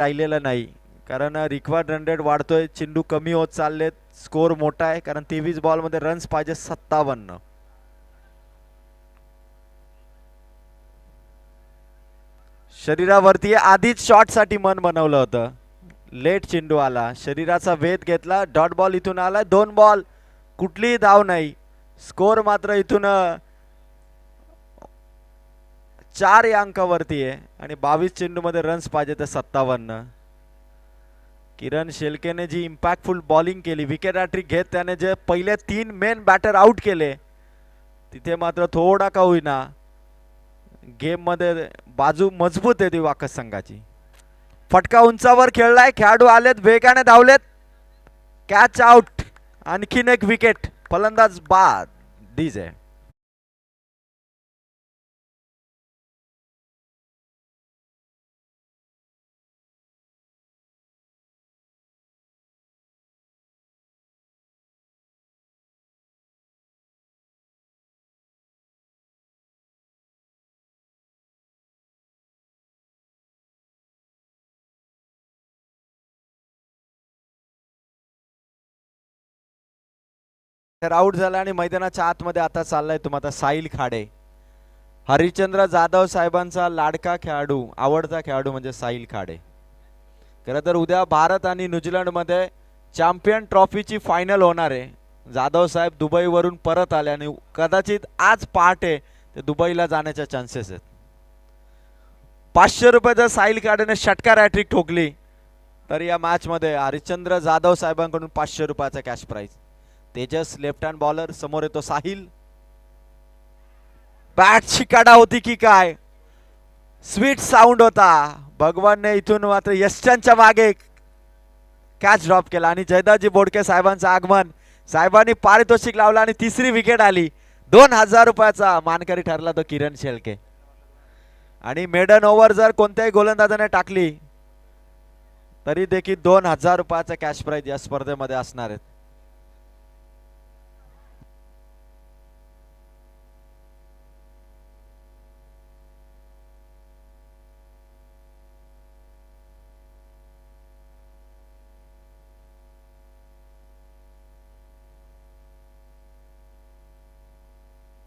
राहिलेलं नाही. कारण रिक्वायर्ड रन रेट वाढतोय. चेंडू कमी होत चाललेत. स्कोर मोठा आहे. कारण तेवीस बॉलमध्ये रन्स पाहिजे सत्तावन्न. शरीरावरती आधीच शॉटसाठी मन बनवलं होतं. लेट चेंडू आला. शरीराचा वेध घेतला. डॉट बॉल इथून आला. दोन बॉल कुठलीही धाव नाही. स्कोर मात्र इथून चार या अंकावरती आहे आणि बावीस चेंडूमध्ये रन्स पाहिजे तर सत्तावन्न. किरण शेलकेने जी इम्पॅक्टफुल बॉलिंग केली विकेट हॅट्रिक घेत त्याने जे पहिले तीन मेन बॅटर आउट केले तिथे मात्र थोडा का होईना गेममध्ये बाजू मजबूत आहे ती वाकस संघाची. फटका उंचावर खेळलाय खेळाडू आलेत वेगाने धावलेत. कॅच आउट आणखीन एक विकेट फलंदाज बाद डीज. आहे तर आउट झाला आणि मैदानाच्या आतमध्ये आता चाललाय तुम्हाला साहिल खाडे. हरिश्चंद्र जाधव साहेबांचा लाडका खेळाडू आवडता खेळाडू म्हणजे साहिल खाडे. खरं तर उद्या भारत आणि न्यूझीलंडमध्ये चॅम्पियन ट्रॉफीची फायनल होणार आहे. जाधव साहेब दुबईवरून परत आले आणि कदाचित आज पहाटे ते दुबईला जाण्याच्या चान्सेस आहेत. पाचशे रुपये जर साहिल खाडेने षटकार हॅट्रिक ठोकली तर या मॅचमध्ये हरिश्चंद्र जाधव साहेबांकडून पाचशे रुपयाचा cash prize Tejas left hand bowler समोर येतो साहिल. बॅटची काढा होती की काय? स्वीट साऊंड होता. भगवानने इथून मात्र यशच्या मागे कॅच ड्रॉप केला आणि जयदाजी बोडके साहेबांचं आगमन. साहेबांनी पारितोषिक लावलं आणि तिसरी विकेट आली. दोन हजार रुपयाचा मानकरी ठरला तो किरण शेळके. आणि मेडन ओव्हर जर कोणत्याही गोलंदाजाने टाकली तरी देखील दोन हजार रुपयाचा कॅश प्राईज या स्पर्धेमध्ये असणार आहेत.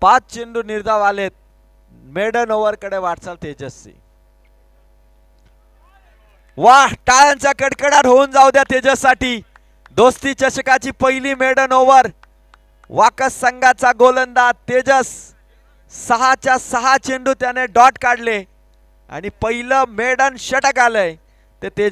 पाच चेंडू निर्धाव आलेत. मेडन ओव्हरकडे वाटचाल तेजस्वी. वा टाळ्यांचा कडकडाट होऊन जाऊ द्या तेजससाठी. दोस्ती चषकाची पहिली मेडन ओव्हर. वाकस संघाचा गोलंदाज तेजस. सहाच्या सहा चेंडू त्याने डॉट काढले. आणि पहिलं मेडन षटक आलंय. ते तेज